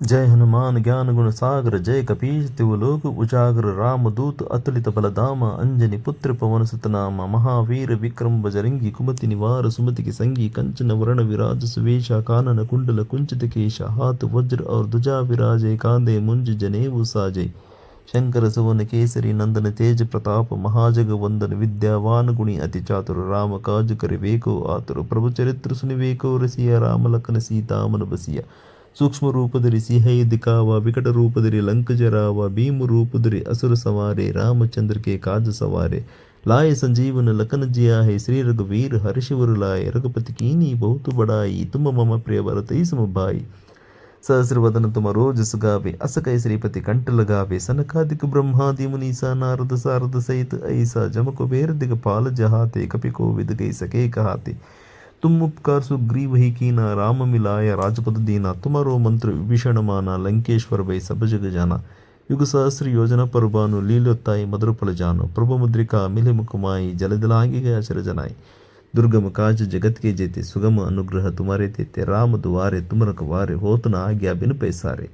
जय हनुमान ज्ञान गुण सागर जय कपीश तिवलोक उजागर राम दूत अतुलित बलधाम अंजनी पुत्र पवन सुतनाम महावीर विक्रम बजरंगी कुमति निवार सुमति के संगी कंचन वर्ण विराज सुवेश कानन कुंडल कुंचित केश हाथ वज्र और ध्वजा विराजे कांधे मुंज जनेऊ साजे शंकर सुवन केसरी नंदन तेज प्रताप महाजग वंदन विद्यावान गुणी अति चातुर राम काज करिबेको आतुर प्रभु चरित्र सुनिबेको रसिया राम लखन सीता मन बसिया ಸೂಕ್ಷ್ಮ ರೂಪದಲ್ಲಿ ಸಿಹೈ ದಿಕಾವ ವಿಕಟ ರೂಪದಲ್ಲಿ ಲಂಕಜರಾವ ಭೀಮ ರೂಪದಲ್ಲಿ ಅಸುರ ಸವಾರೆ ರಾಮಚಂದ್ರಕ್ಕೆ ಕಾಜ ಸವಾರೆ ಲಾಯ ಸಂಜೀವನ ಲಕನ ಜಿಯಾಹೆ ಶ್ರೀ ರಘುವೀರ್ ಹರಿಶಿವರು ಲಾಯ ರಘುಪತಿ ಕೀನಿ, ಬಹುತು ಬಡಾಯಿ, ತುಂಬ ಮಮ ಪ್ರಿಯ ಭರತೈ ಸಮಬಾಯಿ ಸಹಸ್ರವದನ ತುಮ ರೋಜಸು ಗಾವೆ, ಅಸಕೈ ಶ್ರೀಪತಿ ಕಂಠಲ ಗಾವೆ, ಸನಕಾದಿಕ ಬ್ರಹ್ಮಾದಿ ಮುನೀಸ, ನಾರದ ಸಾರದ ಸಹಿತ ಐಸ ಜಮಕು ಬೇರದಿಗ ಪಾಲ ಜಹಾತೆ ಕಪಿ ಕೋವಿದ ಗೈಸ ಕೇಕ ಹಾತೆ. तुम उपकार सुग्रीव ही कीना राम मिलाया राजपद दीना तुम्हारो मंत्र विभीषण माना लंकेश्वर भय सब जग जाना युग सहस्र योजना पर बानु लीलोत्ताई मधुर फल जानो प्रभु मुद्रिका मिले मुकुमाई जलदिलागी गया चर जनाई दुर्गम काज जगत के जेते सुगम अनुग्रह तुम्हारे देते राम दुआरे तुम रखवारे होत न आज्ञा बिन पैसारे।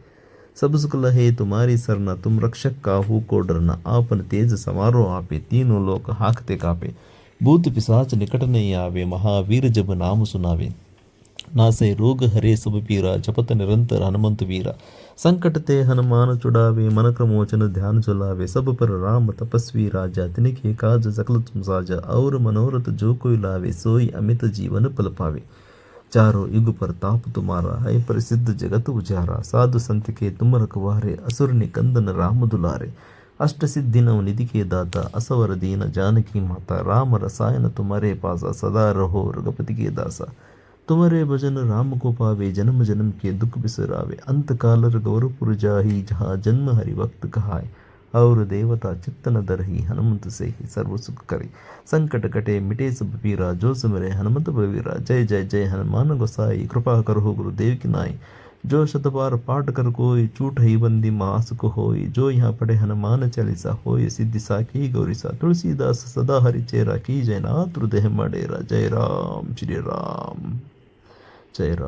सब सुख लहे तुम्हारी सरना तुम रक्षक का काहू को डरना आपन तेज समारोह आपे तीनों लोक हाकते कापे। भूत पिशाच निकट नहीं आवे महावीर जब नाम सुनावे नासे रोग हरे सब पीरा जपत निरंतर हनुमंत वीरा संकट ते हनुमान चुड़ावे मन क्रमोचन ध्यान चलावे सब पर राम तपस्वी राजा तिनके काज सकल तुम साजा और मनोरथ जो कोई लावे सोई अमित जीवन पल पावे चारों युग पर ताप तुम्हारा है प्रसिद्ध जगत उजारा साधु संत के तुम रखवारे असुर निकंदन राम दुलारे अष्टसिद्धिनव निधि के दाता असवर दीन जानकी माता राम रसायन तुम्हारे पासा सदा रहो रघुपति के दासा तुम्हारे भजन राम को पावे जन्म जन्म के दुख बिसरावे अंत काल गौरपुर जाही जहाँ जन्म हरि वक्त कहाय और देवता चित्तन दरही हनुमंत से ही सर्व सुख करे संकट कटे मिटे सब पीरा जो सुमरे हनुमंत बवीरा जय जय जय हनुमान गोसाई कृपा करो गुरुदेव की नाई जो शतबार पाठ कर कोई चूट ही बंदी मास को होई, जो यहाँ पढ़े हनुमान चालीसा होई, सिद्धि साखी गौरीसा तुलसीदास, सदा हरि चेरा की जय नाथ, हृदय मडेरा, जय राम, श्री राम, जय राम।